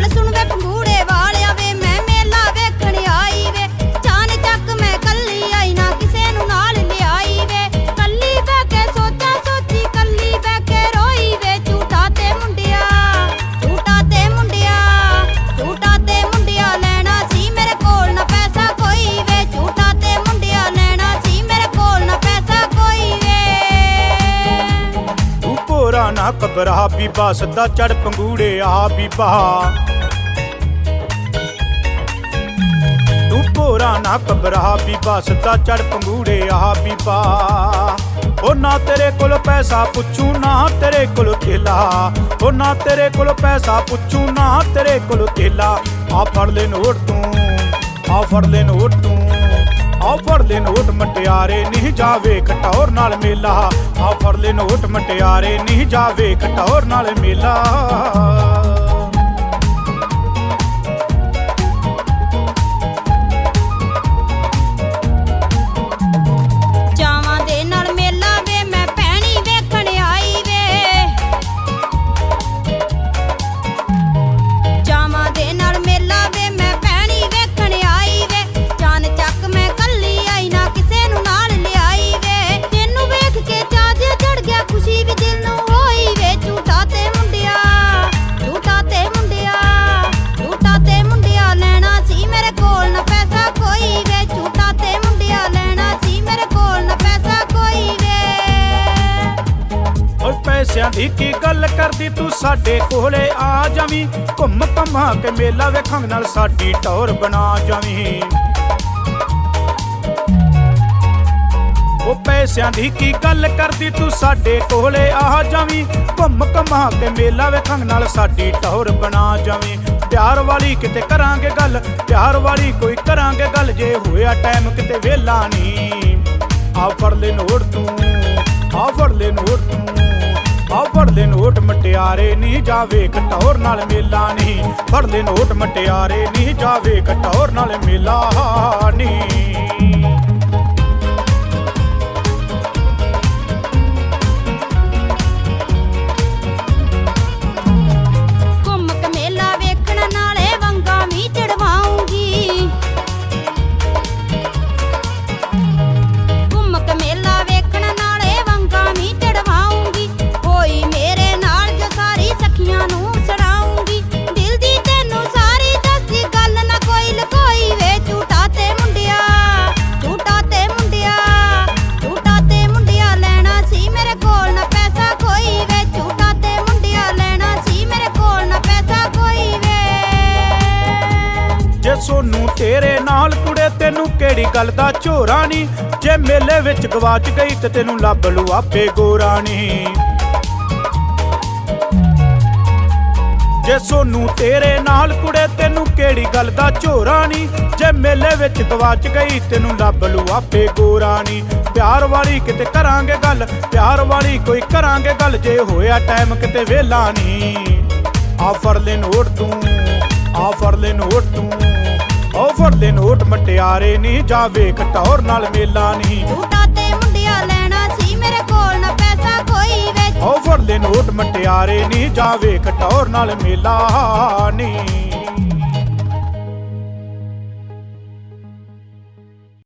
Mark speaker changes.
Speaker 1: Olha, isso não vai pro mundo. ਘਬਰਾ ਬੀਬਾ, ਸੱਦਾ ਚੜ ਪੰਗੂੜੇ ਆ ਬੀਬਾ। ਤੂੰ ਭੋਰਾ ਨਾ ਘਬਰਾ ਬੀਬਾ, ਸੱਦਾ ਚੜ ਪੰਗੂੜੇ ਆ ਬੀਬਾ। ਉਹ ਨਾ ਤੇਰੇ ਕੋਲ ਪੈਸਾ ਪੁੱਛੂ, ਨਾ ਤੇਰੇ ਕੋਲ ਥੇਲਾ ਉਹ ਨਾ ਤੇਰੇ ਕੋਲ ਪੈਸਾ ਪੁੱਛੂ, ਨਾ ਤੇਰੇ ਕੋਲ ਥੇਲਾ ਆ ਫੜ ਲੈ ਨੋਟ ਤੂੰ ਆ ਫੜ ਲੈ ਨੋਟ ਤੂੰ। ਆ ਫੜ ਲੈ ਨੋਟ, ਮਟਿਆਰੇ ਨਹੀਂ ਜਾਵੇ, ਕਟੌਰ ਨਾਲ ਮੇਲਾ। ਆ ਫੜ ਲੈ ਨੋਟ ਮਟਿਆਰੇ ਨਹੀਂ ਜਾਵੇ ਕਟੌਰ ਨਾਲ ਮੇਲਾ।
Speaker 2: ਮੇਰੇ ਕੋਲ ਨਾ ਪੈਸਾ ਕੋਈ ਵੇ, ਝੂਟਾ ਤੇ ਮੁੰਡਿਆ ਲੈਣਾ ਸੀ ਮੇਰੇ ਕੋਲ ਨਾ ਪੈਸਾ ਕੋਈ ਵੇ।
Speaker 1: ਓਏ ਪੈਸਿਆਂ ਦੀ ਕੀ ਗੱਲ ਕਰਦੀ ਤੂੰ ਸਾਡੇ ਕੋਲੇ ਆ ਜਾਵੀਂ? ਘੁੰਮ ਘਮਾ ਕੇ ਮੇਲਾ ਵੇਖਣ ਨਾਲ ਸਾਡੀ ਟੌਰ ਬਣਾ ਜਾਵੀਂ। ਉਹ ਪੈਸਿਆਂ ਦੀ ਕੀ ਗੱਲ ਕਰਦੀ ਤੂੰ ਸਾਡੇ ਕੋਲੇ ਆ ਜਾਵੀਂ, ਘੁੰਮ ਘਮਾ ਕੇ ਮੇਲਾ ਵੇਖਣ ਨਾਲ ਸਾਡੀ ਟੌਰ ਬਣਾ ਜਾਵੀਂ। ਪਿਆਰ ਵਾਲੀ ਕਿਤੇ ਕਰਾਂਗੇ ਗੱਲ, ਪਿਆਰ ਵਾਲੀ ਕੋਈ ਕਰਾਂਗੇ ਗੱਲ। ਜੇ ਹੋਇਆ ਟਾਈਮ ਕਿਤੇ ਵੇਲਾ ਨਹੀਂ। ਆ ਫੜ ਲੈ ਨੋਟ ਤੂੰ ਆ ਫੜ ਲੈ ਨੋਟ ਤੂੰ ਆ ਫੜ ਲੈ ਨੋਟ ਮਟਿਆਰੇ ਨਹੀਂ ਜਾਵੇ ਕਟੌਰ ਨਾਲ ਮੇਲਾ ਨਹੀਂ। ਫੜ ਲੈ ਨੋਟ ਮਟਿਆਰੇ ਨਹੀਂ ਜਾਵੇ ਕਟੌਰ ਨਾਲ ਮੇਲਾ ਨਹੀਂ। ਸੋਨੂੰ ਤੇਰੇ ਨਾਲ ਕੁੜੇ, ਤੈਨੂੰ ਕਿਹੜੀ ਗੱਲ ਦਾ ਝੋਰਾ ਨਹੀਂ ਜੇ ਮੇਲੇ ਵਿੱਚ ਗਵਾਚ ਗਈ ਤੇ ਤੈਨੂੰ ਲੱਭ ਲੂ ਆਪੇ ਗੋਰਾ ਜੇ ਸੋਨੂੰ ਤੇਰੇ ਨਾਲ ਕੁੜੇ, ਤੈਨੂੰ ਕਿਹੜੀ ਗੱਲ ਦਾ ਝੋਰਾ ਨਹੀਂ ਜੇ ਮੇਲੇ ਵਿੱਚ ਗਵਾਚ ਗਈ, ਤੈਨੂੰ ਲੱਭ ਲੂ ਆਪੇ ਗੋਰਾਣੀ। ਪਿਆਰ ਵਾਲੀ ਕਿਤੇ ਕਰਾਂਗੇ ਗੱਲ, ਪਿਆਰ ਵਾਲੀ ਕੋਈ ਕਰਾਂਗੇ ਗੱਲ, ਜੇ ਹੋਇਆ ਟਾਈਮ ਕਿਤੇ ਵੇਲਾ ਨਹੀਂ ਆਫ਼ਰ ਫੜ ਲੈ ਨੋਟ ਤੂੰ ਆ ਫੜ ਲੈ ਨੋਟ ਤੂੰ ਫੜ ਲੈ ਨੋਟ ਮਟਿਆਰੇ ਨਹੀਂ ਜਾਵੇ ਕਟੌਰ ਨਾਲ ਮੇਲਾ ਨਹੀਂ
Speaker 2: ਝੂਟਾ ਤੇ ਮੁੰਡਿਆ ਲੈਣਾ ਸੀ ਮੇਰੇ ਕੋਲ ਨਾ ਪੈਸਾ ਕੋਈ ਵੇ
Speaker 1: ਆ ਫੜ ਲੈ ਨੋਟ ਮਟਿਆਰੇ ਨਹੀਂ ਜਾਵੇ ਕਟੌਰ ਨਾਲ ਮੇਲਾ ਨਹੀਂ